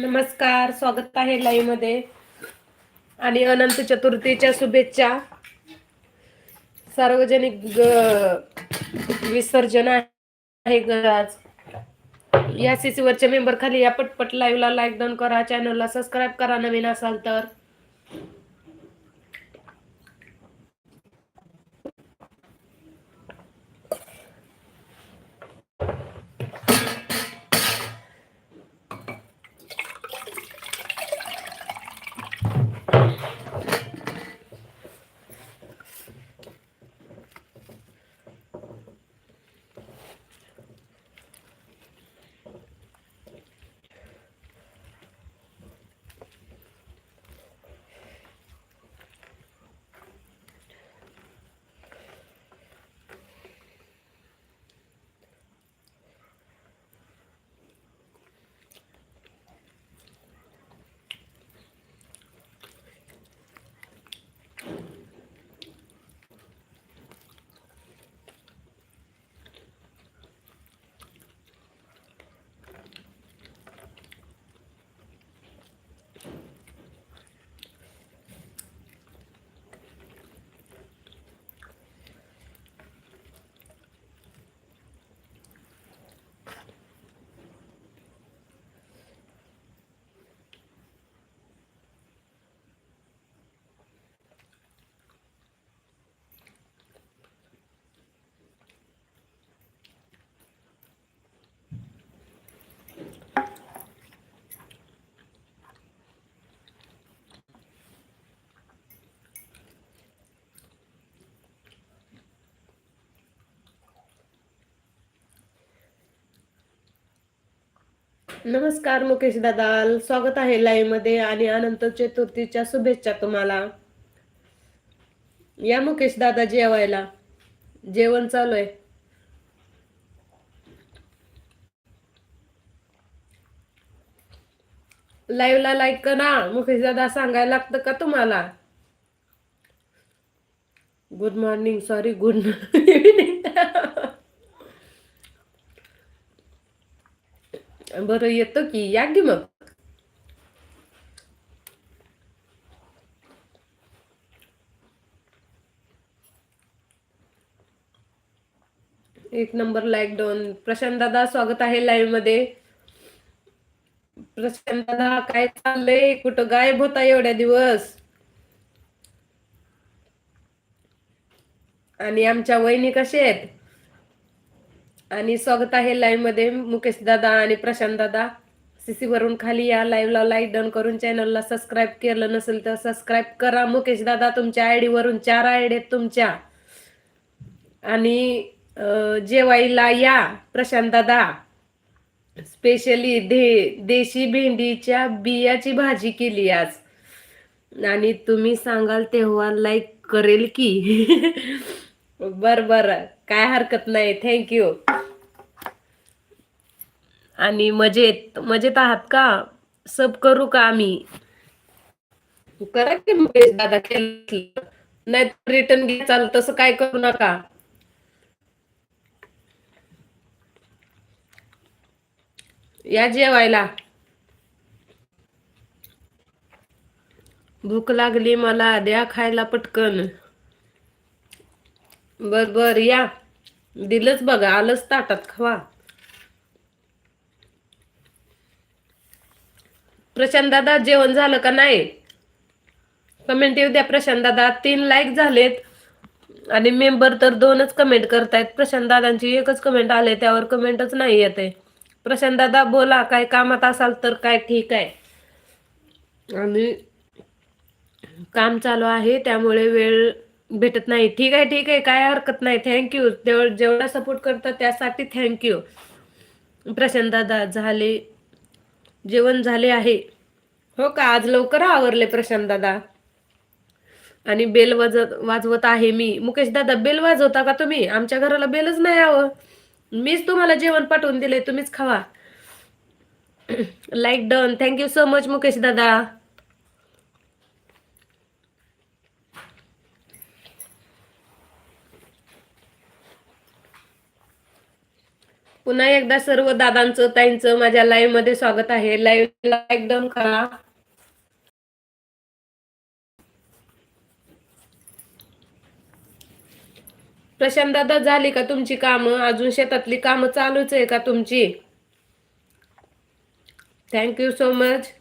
नमस्कार स्वागत आहे लाईव्हमध्ये. आणि अनंत चतुर्थीच्या शुभेच्छा. सार्वजनिक विसर्जन आहे आज या सीसी वरचे मेंबर खाली या पटपट लाईव्हला लाईक डाऊन करा. चॅनलला सबस्क्राईब करा नवीन असाल तर. नमस्कार मुकेश दादा स्वागत आहे लाईव्हमध्ये आणि अनंत चतुर्थीच्या शुभेच्छा तुम्हाला. या मुकेश दादा जेवायला. जेवण चालू आहे. लाईव्हला लाईक करा. मुकेश दादा सांगायला लागतं का तुम्हाला? Good morning sorry good evening बरं येतो की? या की मग? एक नंबर लाईक दोन प्रशांत दादा स्वागत आहे लाईव्हमध्ये. प्रशांत दादा काय चाललंय? कुठं गायब होता एवढ्या दिवस? आणि आमच्या वहिनी कशा आहेत? आणि स्वागत आहे लाईव्हमध्ये मुकेश दादा आणि प्रशांत दादा. सीसी वरून खाली या लाईव्हला लाईक डन करून चॅनलला सबस्क्राईब केलं नसेल तर सबस्क्राईब करा. मुकेश दादा तुमच्या आयडी वरून चार आयडी आहेत तुमच्या. आणि जेवाईला जेवायला या प्रशांत दादा. स्पेशली दे देशी भेंडीच्या बियाची भाजी केली आज. आणि तुम्ही सांगाल तेव्हा लाईक करेल की. बर बर. काय हरकत नाही थँक्यू आणि मजेत मजेत आहात का? सब करू का आम्ही? करा की मुकेश दादा नाही रिटर्न घे चाल तसं काय करू नका. या जेवायला. भूक लागली मला द्या खायला पटकन. बर बर या. दिलंच बघा आलंच ताटात खवा. प्रशांत दादा जेवण झालं का नाही? कमेंट येऊ द्या प्रशांत दादा. तीन लाईक झालेत आणि मेंबर तर दोनच कमेंट करतायत. प्रशांत दादांची एकच कमेंट आले त्यावर कमेंटच नाही येते. प्रशांत दादा बोला काय कामात असाल तर काय ठीक आहे? आणि काम चालू आहे त्यामुळे वेळ भेटत नाही. ठीक आहे ठीक आहे. काय हरकत नाही. थँक्यू जेवढा सपोर्ट करता त्यासाठी थँक्यू प्रशांत दादा झाले. जेवण झाले आहे. हो का? आज लवकर आवरले प्रशांत दादा. आणि बेल वाजत वाजवत आहे मी. मुकेश दादा बेल वाजवता का तुम्ही? आमच्या घराला बेलच नाही आव मीच तुम्हाला जेवण पाठवून दिले तुम्हीच खावा. Like done thank you so much Mukesh दादा. पुन्हा एकदा सर्व दादांचं ताईंचं माझ्या लाईव्हमध्ये स्वागत आहे. लाईव्ह एकदम करा. प्रशांत दादा झाली का तुमची कामं? अजून शेतातली कामं चालूच आहे का तुमची? थँक्यू सो मच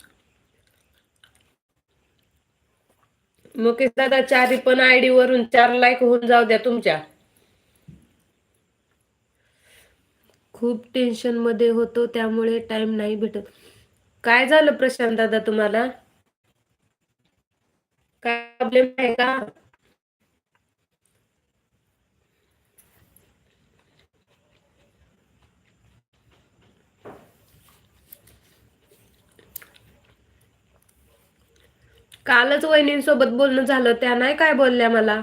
मुकेश दादा चारी पण आयडी वरून चार लाईक होऊन जाऊ द्या तुमच्या. खूप टेन्शनमध्ये होतो त्यामुळे टाइम नाही भेटत. काय झालं प्रशांत दादा तुम्हाला? काय प्रॉब्लेम आहे का? कालच वहिनींसोबत बोलणं झालं त्या नाही काय बोलल्या मला?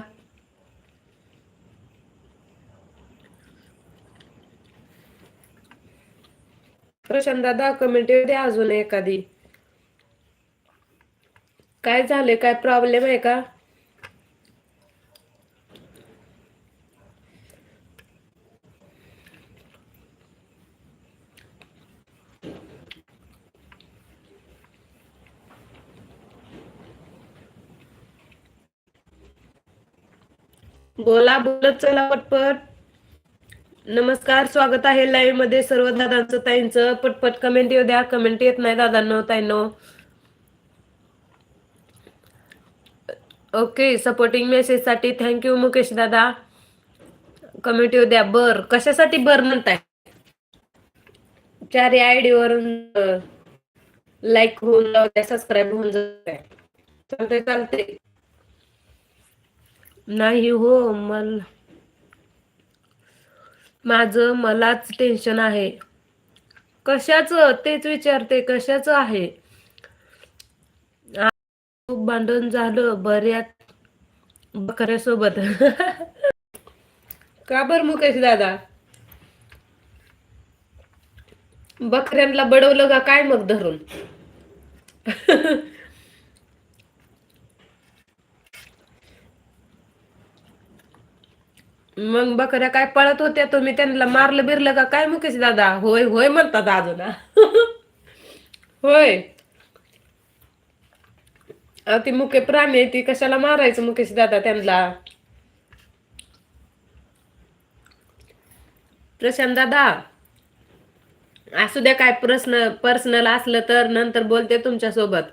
प्रशांत दादा कमेंट द्या अजून एखादी. काय झाले काय प्रॉब्लेम आहे का? बोला बोलत चला पटपट. नमस्कार स्वागत आहे लाईव्हमध्ये सर्व दादांचं ताईंचं. पटपट कमेंट येऊ द्या. कमेंट येत नाही दादांनो ताईंनो. ओके सपोर्टिंग मेसेजसाठी थँक्यू मुकेश दादा. कमेंट येऊ द्या. बर कशासाठी बर म्हणताय? चार या आयडी वरून लाईक होऊन जाऊ द्या सबस्क्राईब होऊन जाऊ चालते चालते नाही हो मला माझं मलाच टेन्शन आहे. कशाचं? तेच विचारते कशाचं आहे? खूप भांडण झालं बऱ्याच बकऱ्यासोबत. का बर मुकेश दादा? बकऱ्यांना बडवलं का? काय मग धरून? मग बकऱ्या काय पळत होत्या? तुम्ही त्यांना मारलं बिरलं का? काय मुकेश दादा? होय होय म्हणतात अजून. होय. ती मुके प्राणी आहे ती कशाला मारायचं मुकेश दादा त्यांना? प्रशांत दादा असू द्या काय प्रश्न पर्सनल असलं तर नंतर बोलते तुमच्यासोबत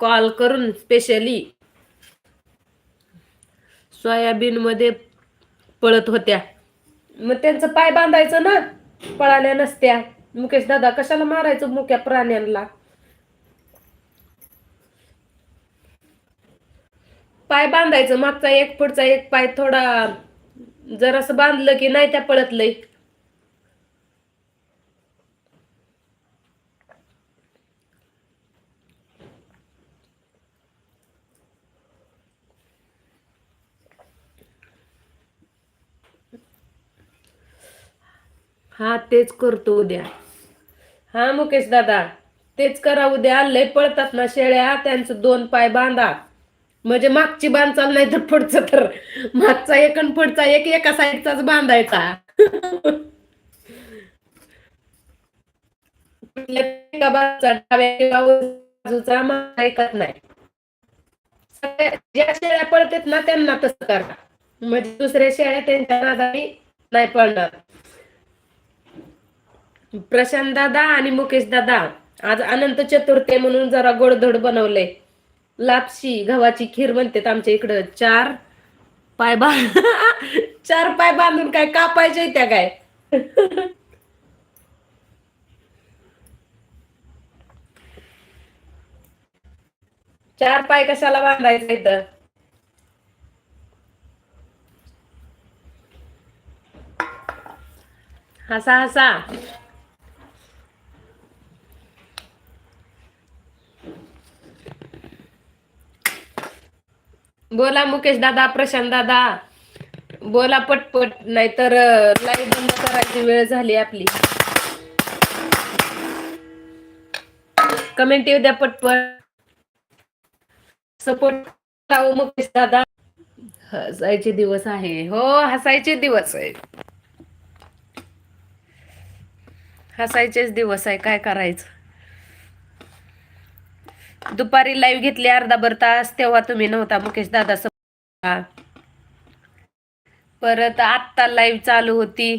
कॉल करून स्पेशली सोयाबीन मध्ये पळत होत्या. मग त्यांचं पाय बांधायचं ना? पळाल्या नसत्या. मुकेश दादा कशाला मारायचं मुक्या प्राण्यांना? पाय बांधायचं मागचा एक पुढचा एक पाय थोडा जरासं बांधलं की नाही त्या पळत लई. हा तेच करतो उद्या. हा मुकेश दादा तेच करा उद्या. लय पळतात ना शेळ्या त्यांचं दोन पाय बांधा. म्हणजे मागची बांधचाल नाही तर पुढचं तर. मागचा एक आणि पुढचा एक एका साईडचाच बांधायचा. बाजूचा ऐकत नाही. ज्या शेळ्या पळतात ना त्यांना तसं करा. म्हणजे दुसऱ्या शेळ्या त्यांच्या नादाने नाही पळणार. प्रशांत दादा आणि मुकेश दादा. आज अनंत चतुर्थी म्हणून जरा गोडधोड बनवले लापशी गव्हाची खीर म्हणतात आमच्या इकडं. चार पाय बा चार पाय बांधून काय कापायच्या त्या काय? चार पाय कशाला बांधायचं इथं? हसा हसा. बोला मुकेश दादा प्रशांत दादा. बोला पटपट नाहीतर लाईव्ह बंद करायची वेळ झाली आपली. कमेंट येऊ द्या पटपट. सपोर्ट मुकेश दादा. हसायचे दिवस आहे. हो हसायचे दिवस आहे. हसायचेच दिवस आहे. काय करायचं? दुपारी लाईव्ह घेतली अर्धा भर तास तेव्हा तुम्ही नव्हता मुकेश दादा परत आत्ता लाईव्ह चालू होती.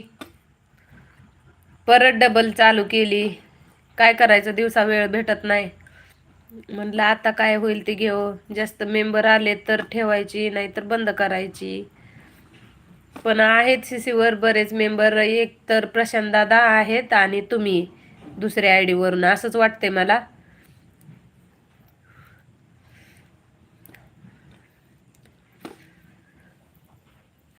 परत डबल चालू केली. काय करायचं? दिवसा वेळ भेटत नाही. म्हणलं आता काय होईल ते घेऊ. जास्त मेंबर आले तर ठेवायची नाहीतर बंद करायची. पण आहेत सीसीवर बरेच मेंबर एक तर प्रशांत दादा आहेत आणि तुम्ही दुसऱ्या आय डीवरून असंच वाटतंय मला.